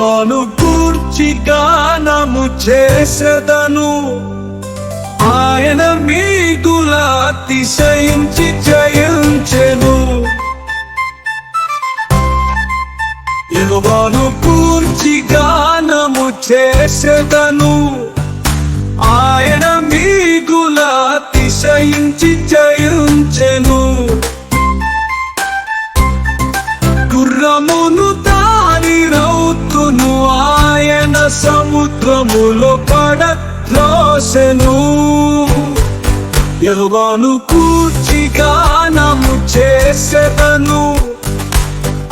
యెహోవాను కూర్చి గానము చేసెదను. ఆయన మీదులా అతిశయించి జయించెను. యెహోవాను కూర్చి గానము చేసెదను. ఆయన మీకుల అతిశయించి జయించెను. గుర్రమును సముద్రములో పడ పడద్రోసెను యహోవాను కూర్చి గానము చేసెదను.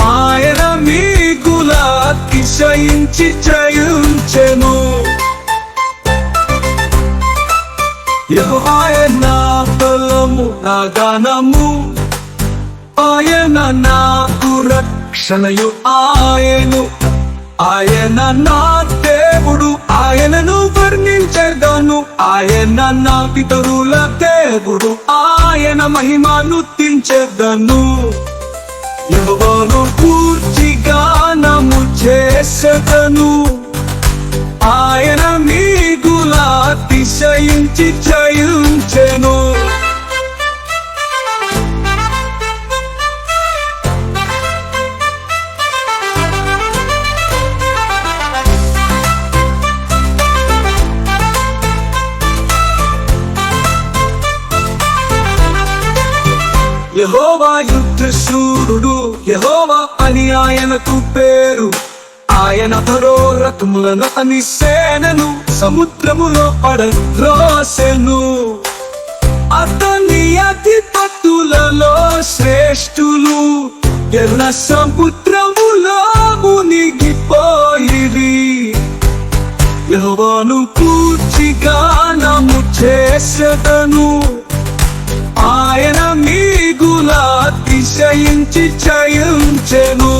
ఆయన మీకుల అతిశయించి జయించెను. యెహోవాయన బలము నా గానము ఆయన నాకు రక్షణయు ఆయను. ఆయన నా ఆయనను వర్ణించగను ఆయన నా పితరుల దేవుడు. ఆయన మహిమను తించెదను యువను పూర్తిగా నము చేసెదను. ఆయన మీ గులా అతిశయించి చేయు యహోవా యుద్ధశూరుడు యహోవా అని ఆయనకు పేరు. ఆయన పరో అని సేనను సముద్రములో పడద్రోసెను అతని అధిపతులలో శ్రేష్ఠులు ఎర్ర సముద్రములో మునిగిపోయిరి. యహోవాను పూర్తిగా నము చేసెదను. అతిశయించి జయించెను